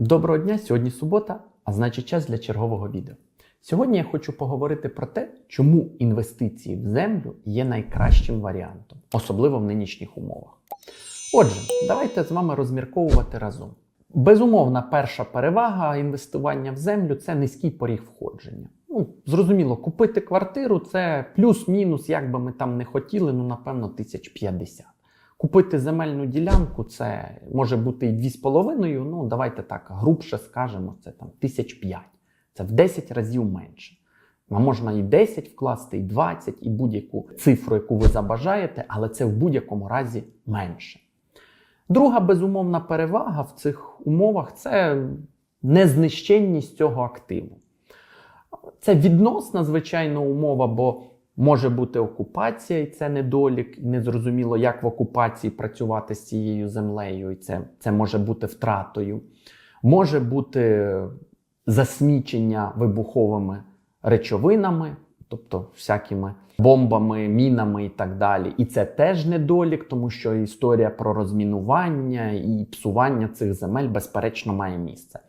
Доброго дня! Сьогодні субота, а значить час для чергового відео. Сьогодні я хочу поговорити про те, чому інвестиції в землю є найкращим варіантом, особливо в нинішніх умовах. Отже, давайте з вами розмірковувати разом. Безумовна перша перевага інвестування в землю це низький поріг входження. Ну, зрозуміло, купити квартиру це плюс-мінус, як би ми там не хотіли, ну напевно, 1050. Купити земельну ділянку це може бути і 2,5, ну давайте так, грубше скажемо, це там 1005. Це в 10 разів менше. А можна і 10 вкласти, і 20, і будь-яку цифру, яку ви забажаєте, але це в будь-якому разі менше. Друга безумовна перевага в цих умовах це незнищенність цього активу. Це відносна, звичайно, умова, бо може бути окупація, і це недолік, і незрозуміло, як в окупації працювати з цією землею, і це, це може бути втратою. Може бути засмічення вибуховими речовинами, тобто всякими бомбами, мінами і так далі. І це теж недолік, тому що історія про розмінування і псування цих земель, безперечно, має місце.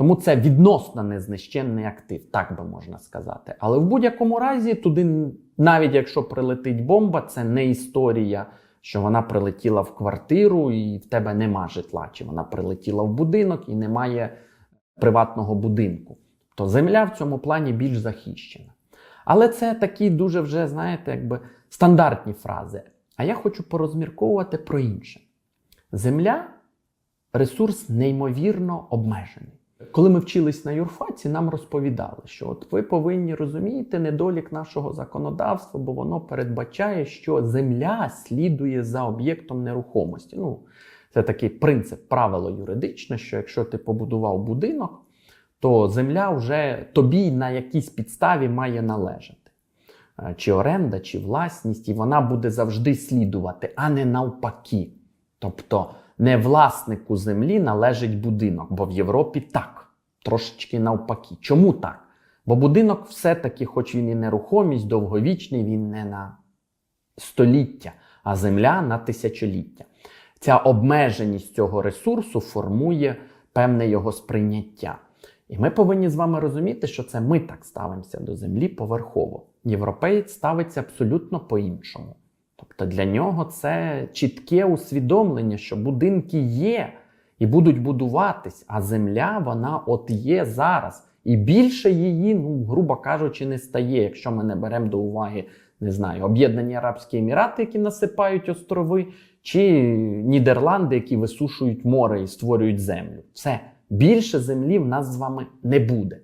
Тому це відносно незнищенний актив, так би можна сказати. Але в будь-якому разі, туди, навіть якщо прилетить бомба, це не історія, що вона прилетіла в квартиру і в тебе нема житла, чи вона прилетіла в будинок і немає приватного будинку. То земля в цьому плані більш захищена. Але це такі дуже вже, знаєте, якби стандартні фрази. А я хочу порозмірковувати про інше. Земля ресурс неймовірно обмежений. Коли ми вчились на юрфаці, нам розповідали, що от ви повинні розуміти недолік нашого законодавства, бо воно передбачає, що земля слідує за об'єктом нерухомості. Ну, це такий принцип, правило юридичне, що якщо ти побудував будинок, то земля вже тобі на якійсь підставі має належати. Е, Чи оренда, чи власність, і вона буде завжди слідувати, а не навпаки. Тобто не власнику землі належить будинок, бо в Європі так, трошечки навпаки. Чому так? Бо будинок все-таки, хоч він і нерухомість, довговічний, він не на століття, а земля на тисячоліття. Ця обмеженість цього ресурсу формує певне його сприйняття. І ми повинні з вами розуміти, що це ми так ставимося до землі поверхово. Європеєць ставиться абсолютно по-іншому. Тобто для нього це чітке усвідомлення, що будинки є і будуть будуватись, а земля вона от є зараз. І більше її, ну, грубо кажучи, не стає, якщо ми не беремо до уваги, не знаю, Об'єднані Арабські Емірати, які насипають острови, чи Нідерланди, які висушують море і створюють землю. Все. Більше землі в нас з вами не буде.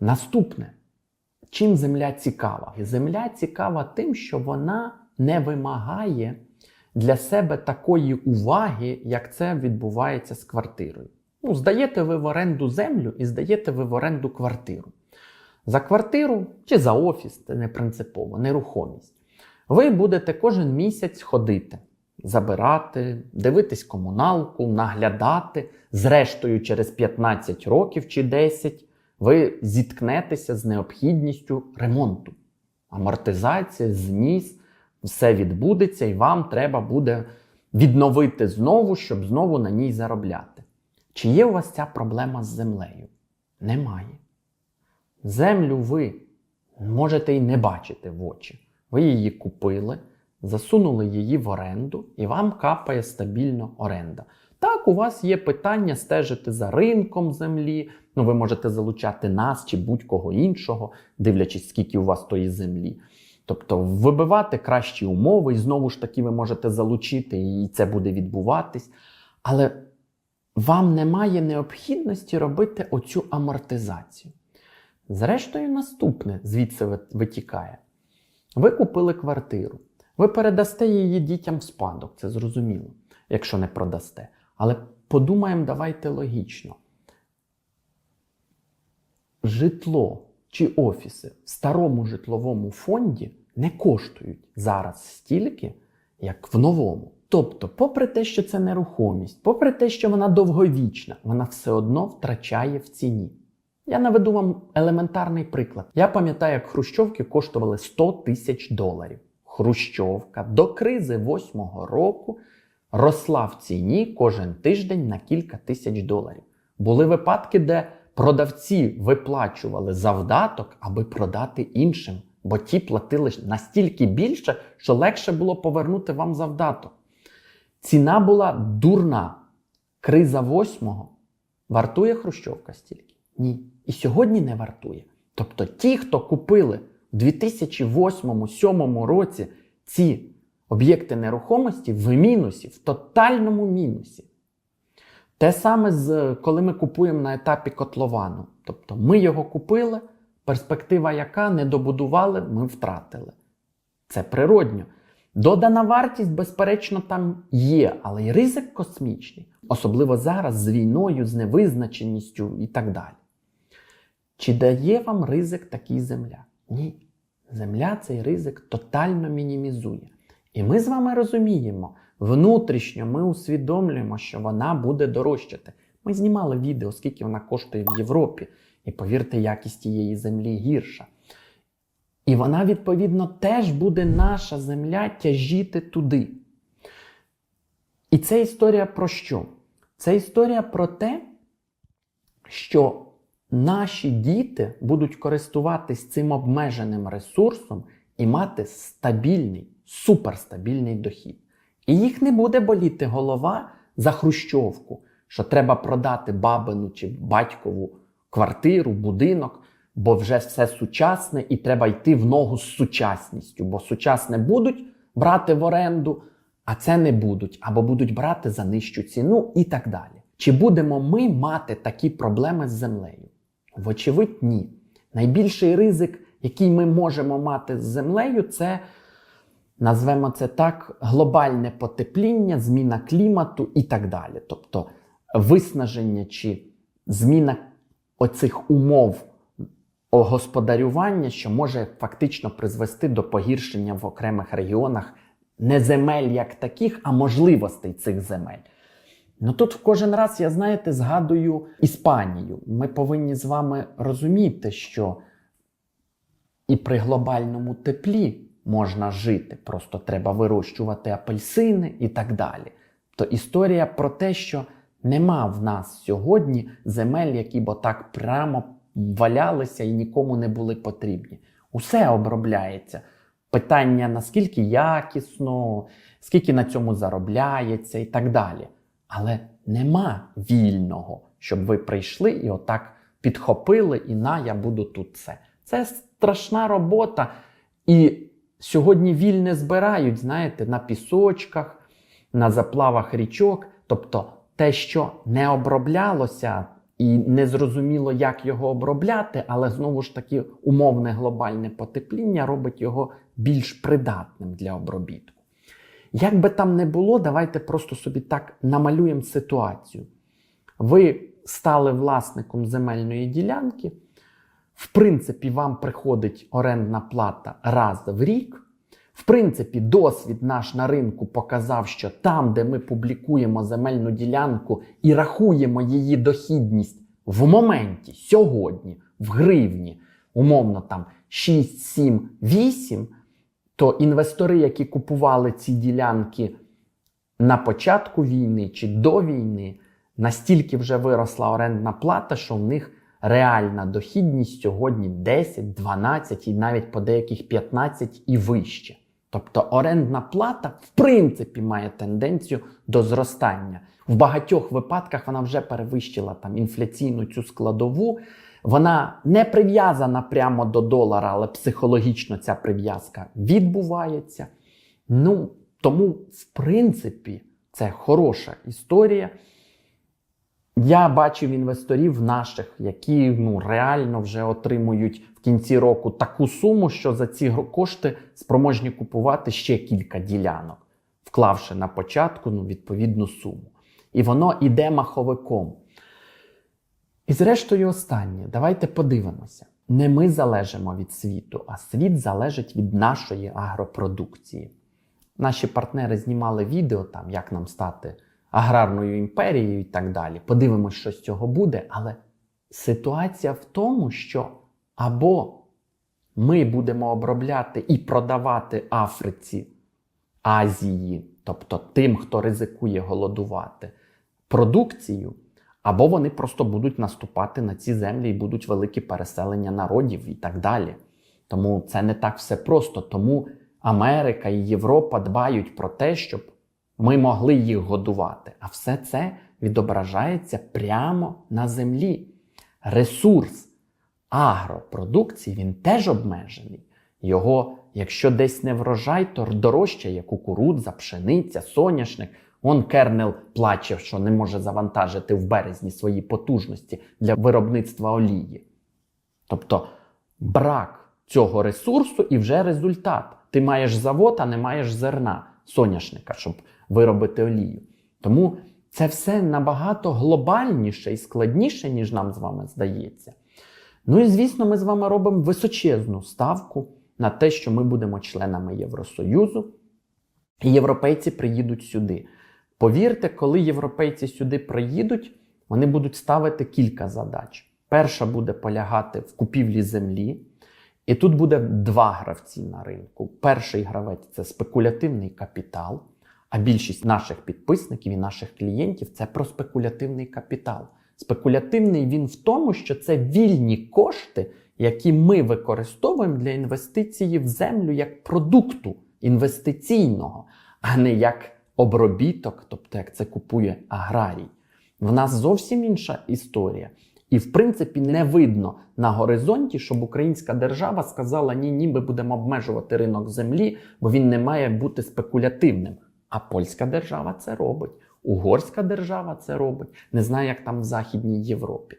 Наступне. Чим земля цікава? Земля цікава тим, що вона не вимагає для себе такої уваги, як це відбувається з квартирою. Ну, здаєте ви в оренду землю і здаєте ви в оренду квартиру. За квартиру чи за офіс, це не принципово, нерухомість. Ви будете кожен місяць ходити, забирати, дивитись комуналку, наглядати. Зрештою, через 15 років чи 10 ви зіткнетеся з необхідністю ремонту. Амортизація, зніс, все відбудеться, і вам треба буде відновити знову, щоб знову на ній заробляти. Чи є у вас ця проблема з землею? Немає. Землю ви можете і не бачити в очі. Ви її купили, засунули її в оренду, і вам капає стабільно оренда. Так, у вас є питання стежити за ринком землі. Ну, ви можете залучати нас чи будь-кого іншого, дивлячись, скільки у вас тої землі. Тобто вибивати кращі умови, і знову ж таки ви можете залучити, і це буде відбуватись. Але вам немає необхідності робити оцю амортизацію. Зрештою, наступне звідси витікає. Ви купили квартиру, ви передасте її дітям в спадок, це зрозуміло, якщо не продасте. Але подумаємо, давайте логічно. Житло чи офіси в старому житловому фонді не коштують зараз стільки, як в новому. Тобто, попри те, що це нерухомість, попри те, що вона довговічна, вона все одно втрачає в ціні. Я наведу вам елементарний приклад. Я пам'ятаю, як хрущовки коштували 100 тисяч доларів. Хрущовка до кризи восьмого року росла в ціні кожен тиждень на кілька тисяч доларів. Були випадки, де продавці виплачували завдаток, аби продати іншим, бо ті платили настільки більше, що легше було повернути вам завдаток. Ціна була дурна. Криза восьмого вартує Хрущовка стільки? Ні. І сьогодні не вартує. Тобто ті, хто купили в 2008-2007 році ці об'єкти нерухомості в мінусі, в тотальному мінусі. Те саме, з, коли ми купуємо на етапі котловану. Тобто ми його купили, перспектива яка не добудували, ми втратили. Це природньо. Додана вартість, безперечно, там є, але й ризик космічний, особливо зараз з війною, з невизначеністю і так далі. Чи дає вам ризик такий земля? Ні. Земля цей ризик тотально мінімізує. І ми з вами розуміємо, внутрішньо ми усвідомлюємо, що вона буде дорожчати. Ми знімали відео, скільки вона коштує в Європі, і повірте, якість тієї землі гірша. І вона, відповідно, теж буде наша земля тяжіти туди. І це історія про що? Це історія про те, що наші діти будуть користуватись цим обмеженим ресурсом і мати стабільний, суперстабільний дохід. І їх не буде боліти голова за хрущовку, що треба продати бабину чи батькову квартиру, будинок, бо вже все сучасне і треба йти в ногу з сучасністю, бо сучасне будуть брати в оренду, а це не будуть, або будуть брати за нижчу ціну і так далі. Чи будемо ми мати такі проблеми з землею? Вочевидь, ні. Найбільший ризик, який ми можемо мати з землею, це, назвемо це так, глобальне потепління, зміна клімату і так далі. Тобто виснаження чи зміна оцих умов господарювання, що може фактично призвести до погіршення в окремих регіонах не земель як таких, а можливостей цих земель. Ну тут в кожен раз я, знаєте, згадую Іспанію. Ми повинні з вами розуміти, що і при глобальному теплі можна жити, просто треба вирощувати апельсини і так далі. То історія про те, що нема в нас сьогодні земель, які б так прямо валялися і нікому не були потрібні. Усе обробляється. Питання наскільки якісно, скільки на цьому заробляється і так далі. Але нема вільного, щоб ви прийшли і отак підхопили, і на, я буду тут це. Це страшна робота. І сьогодні вільне збирають, знаєте, на пісочках, на заплавах річок. Тобто те, що не оброблялося, і не зрозуміло, як його обробляти, але знову ж таки умовне глобальне потепління робить його більш придатним для обробітку. Як би там не було, давайте просто собі так намалюємо ситуацію. Ви стали власником земельної ділянки, в принципі, вам приходить орендна плата раз в рік. В принципі, досвід наш на ринку показав, що там, де ми публікуємо земельну ділянку і рахуємо її дохідність в моменті сьогодні, в гривні, умовно там 6, 7, 8, то інвестори, які купували ці ділянки на початку війни чи до війни, настільки вже виросла орендна плата, що в них реальна дохідність сьогодні 10, 12 і навіть по деяких 15 і вище. Тобто орендна плата в принципі має тенденцію до зростання. В багатьох випадках вона вже перевищила там інфляційну цю складову. Вона не прив'язана прямо до долара, але психологічно ця прив'язка відбувається. Ну, тому, в принципі, це хороша історія. Я бачив інвесторів наших, які ну, реально вже отримують в кінці року таку суму, що за ці кошти спроможні купувати ще кілька ділянок, вклавши на початку ну, відповідну суму. І воно іде маховиком. І зрештою, останнє, давайте подивимося. Не ми залежимо від світу, а світ залежить від нашої агропродукції. Наші партнери знімали відео, там, як нам стати аграрною імперією і так далі. Подивимось, що з цього буде. Але ситуація в тому, що або ми будемо обробляти і продавати Африці, Азії, тобто тим, хто ризикує голодувати продукцію, або вони просто будуть наступати на ці землі і будуть великі переселення народів і так далі. Тому це не так все просто. Тому Америка і Європа дбають про те, щоб ми могли їх годувати. А все це відображається прямо на землі. Ресурс агропродукції він теж обмежений. Його, якщо десь не врожай, то дорожчає кукурудза, пшениця, соняшник. Он Кернел плаче, що не може завантажити в березні свої потужності для виробництва олії. Тобто брак цього ресурсу і вже результат. Ти маєш завод, а не маєш зерна соняшника, щоб виробити олію. Тому це все набагато глобальніше і складніше, ніж нам з вами здається. Ну і звісно, ми з вами робимо височезну ставку на те, що ми будемо членами Євросоюзу, і європейці приїдуть сюди. Повірте, коли європейці сюди приїдуть, вони будуть ставити кілька задач. Перша буде полягати в купівлі землі. І тут буде два гравці на ринку. Перший гравець це спекулятивний капітал, а більшість наших підписників і наших клієнтів це про спекулятивний капітал. Спекулятивний він в тому, що це вільні кошти, які ми використовуємо для інвестиції в землю як продукту інвестиційного, а не як обробіток, тобто як це купує аграрій. В нас зовсім інша історія. І, в принципі, не видно на горизонті, щоб українська держава сказала: ні, ні, ми будемо обмежувати ринок землі, бо він не має бути спекулятивним. А польська держава це робить, угорська держава це робить. Не знаю, як там в Західній Європі.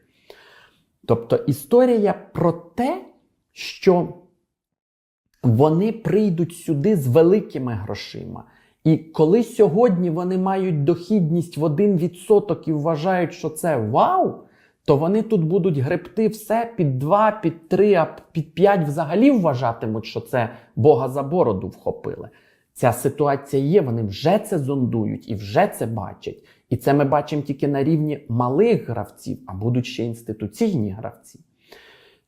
Тобто історія про те, що вони прийдуть сюди з великими грошима. І коли сьогодні вони мають дохідність в 1% і вважають, що це вау, то вони тут будуть гребти все під 2, під 3, а під 5 взагалі вважатимуть, що це Бога за бороду вхопили. Ця ситуація є, вони вже це зондують і вже це бачать. І це ми бачимо тільки на рівні малих гравців, а будуть ще інституційні гравці.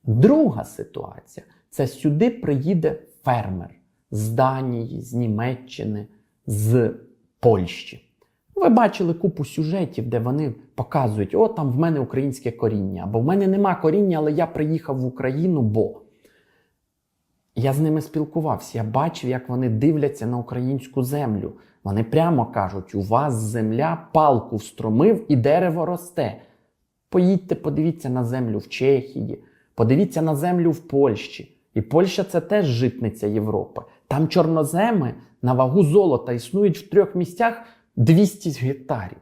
Друга ситуація це сюди приїде фермер з Данії, з Німеччини, з Польщі. Ви бачили купу сюжетів, де вони показують, о, там в мене українське коріння, або в мене нема коріння, але я приїхав в Україну, бо. Я з ними спілкувався, я бачив, як вони дивляться на українську землю. Вони прямо кажуть: у вас земля палку встромив і дерево росте. Поїдьте, подивіться на землю в Чехії, подивіться на землю в Польщі. І Польща це теж житниця Європи. Там чорноземи на вагу золота існують в трьох місцях 200 гектарів.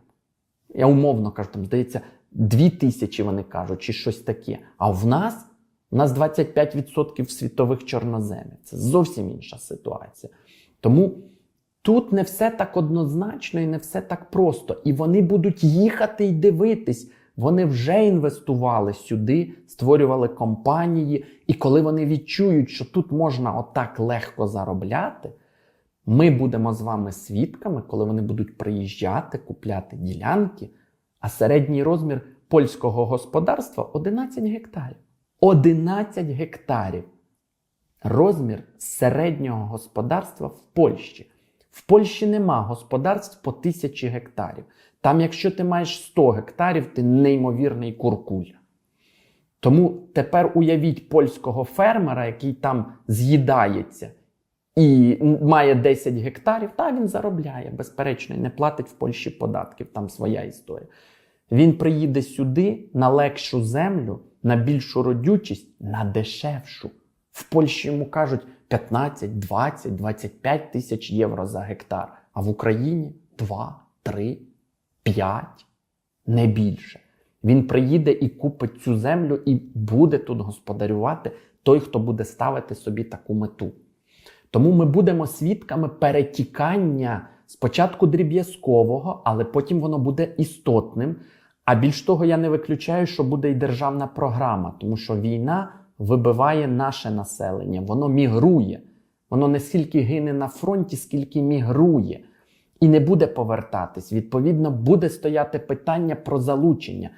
Я умовно кажу, там здається, 2000 вони кажуть, чи щось таке. А в нас у нас 25% світових чорноземів. Це зовсім інша ситуація. Тому тут не все так однозначно і не все так просто. І вони будуть їхати і дивитись. Вони вже інвестували сюди, створювали компанії. І коли вони відчують, що тут можна отак легко заробляти, ми будемо з вами свідками, коли вони будуть приїжджати, купляти ділянки. А середній розмір польського господарства 11 гектарів. 11 гектарів. Розмір середнього господарства в Польщі. В Польщі нема господарств по тисячі гектарів. Там, якщо ти маєш 100 гектарів, ти неймовірний куркуля. Тому тепер уявіть польського фермера, який там з'їдається і має 10 гектарів, та він заробляє, безперечно, і не платить в Польщі податків, там своя історія. Він приїде сюди на легшу землю, на більшу родючість, на дешевшу. В Польщі йому кажуть 15, 20, 25 тисяч євро за гектар, а в Україні 2, 3, 5, не більше. Він приїде і купить цю землю і буде тут господарювати той, хто буде ставити собі таку мету. Тому ми будемо свідками перетікання спочатку дріб'язкового, але потім воно буде істотним. А більш того, я не виключаю, що буде і державна програма, тому що війна вибиває наше населення, воно мігрує. Воно не скільки гине на фронті, скільки мігрує. І не буде повертатись. Відповідно, буде стояти питання про залучення.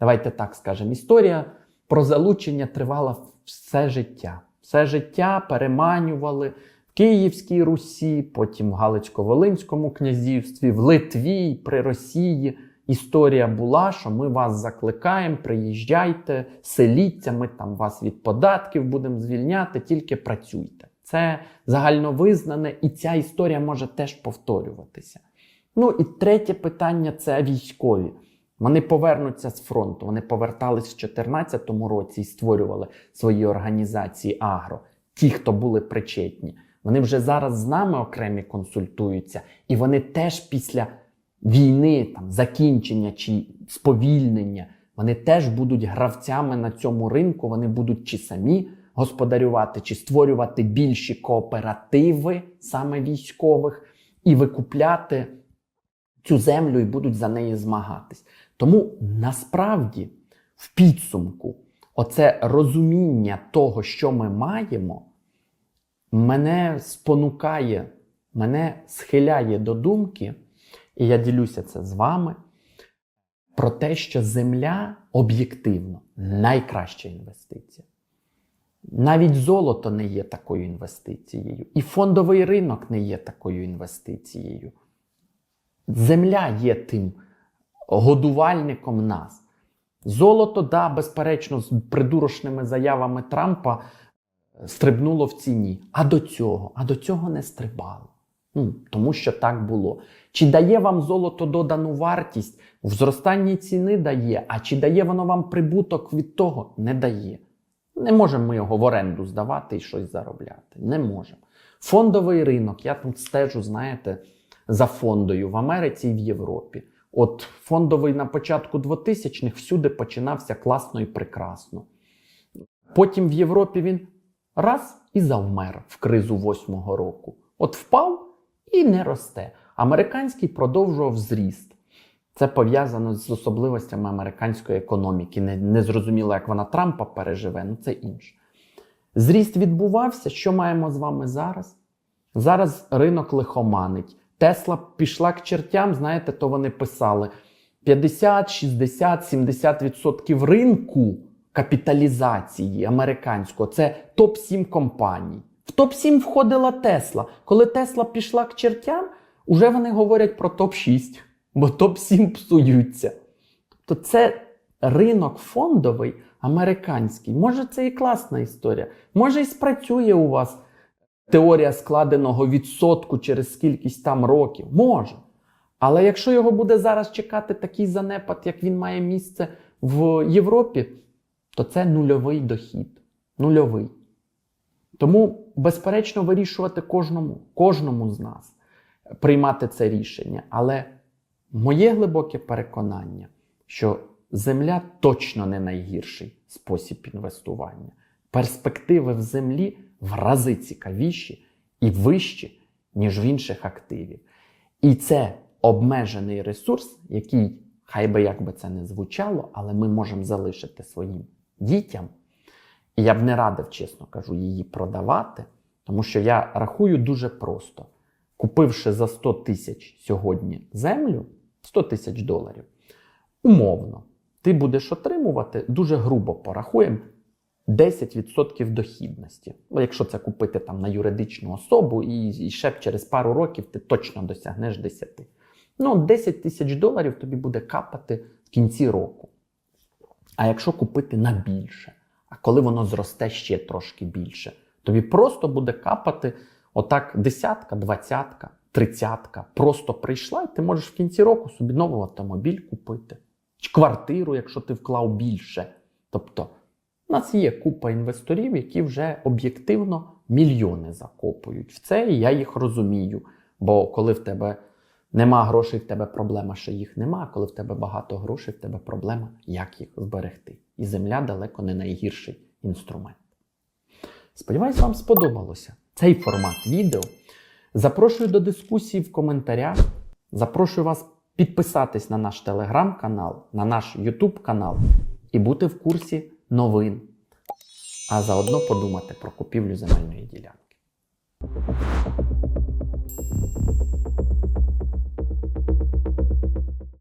Давайте так скажемо. Історія про залучення тривала все життя. Все життя переманювали. В Київській Русі, потім в Галицько-Волинському князівстві, в Литві, при Росії. Історія була, що ми вас закликаємо, приїжджайте, селіться, ми там вас від податків будемо звільняти, тільки працюйте. Це загальновизнане, і ця історія може теж повторюватися. Ну і третє питання це військові. Вони повернуться з фронту. Вони повертались в 2014 році і створювали свої організації Агро. Ті, хто були причетні. Вони вже зараз з нами окремі консультуються, і вони теж після війни, там, закінчення чи сповільнення, вони теж будуть гравцями на цьому ринку. Вони будуть чи самі господарювати, чи створювати більші кооперативи саме військових, і викупляти цю землю і будуть за неї змагатись. Тому насправді в підсумку оце розуміння того, що ми маємо, мене спонукає, мене схиляє до думки, і я ділюся це з вами, про те, що земля об'єктивно найкраща інвестиція. Навіть золото не є такою інвестицією, і фондовий ринок не є такою інвестицією. Земля є тим годувальником нас. Золото, да, безперечно, з придурошними заявами Трампа стрибнуло в ціні. А до цього, а до цього не стрибало. Ну, тому що так було. Чи дає вам золото додану вартість? В зростанні ціни дає, а чи дає воно вам прибуток від того? Не дає. Не можемо ми його в оренду здавати і щось заробляти. Не можемо. Фондовий ринок, я тут стежу, знаєте, за фондою в Америці і в Європі. От фондовий на початку 2000-х всюди починався класно і прекрасно. Потім в Європі він раз і завмер в кризу восьмого року. От впав і не росте. Американський продовжував зріст. Це пов'язано з особливостями американської економіки. Не, не зрозуміло, як вона Трампа переживе, ну це інше. Зріст відбувався. Що маємо з вами зараз? Зараз ринок лихоманить. Тесла пішла к чертям, знаєте, то вони писали 50, 60, 70% ринку капіталізації американського це топ-7 компаній. В топ-7 входила Тесла. Коли Тесла пішла к чертям, уже вони говорять про топ-6, бо топ-7 псуються. Тобто це ринок фондовий американський. Може, це і класна історія. Може, і спрацює у вас теорія складеного відсотку через скількись там років. Може. Але якщо його буде зараз чекати такий занепад, як він має місце в Європі, то це нульовий дохід. Нульовий. Тому, безперечно, вирішувати кожному, кожному з нас приймати це рішення. Але моє глибоке переконання, що земля точно не найгірший спосіб інвестування. Перспективи в землі в рази цікавіші і вищі, ніж в інших активів. І це обмежений ресурс, який, хай би як би це не звучало, але ми можемо залишити своїм дітям. І я б не радив, чесно кажу, її продавати, тому що я рахую дуже просто. Купивши за 100 тисяч сьогодні землю, 100 тисяч доларів, умовно, ти будеш отримувати дуже грубо порахуємо 10% дохідності. Ну, якщо це купити там на юридичну особу, і, і ще через пару років ти точно досягнеш 10. Ну, 10 тисяч доларів тобі буде капати в кінці року. А якщо купити на більше, а коли воно зросте ще трошки більше, тобі просто буде капати отак десятка, двадцятка, тридцятка. Просто прийшла, і ти можеш в кінці року собі новий автомобіль купити. Чи квартиру, якщо ти вклав більше. Тобто, у нас є купа інвесторів, які вже об'єктивно мільйони закопують в це, і я їх розумію. Бо коли в тебе нема грошей, в тебе проблема, що їх нема. Коли в тебе багато грошей, в тебе проблема, як їх зберегти. І земля далеко не найгірший інструмент. Сподіваюсь, вам сподобалося цей формат відео. Запрошую до дискусії в коментарях. Запрошую вас підписатись на наш телеграм-канал, на наш Ютуб канал і бути в курсі новин. А заодно подумати про купівлю земельної ділянки.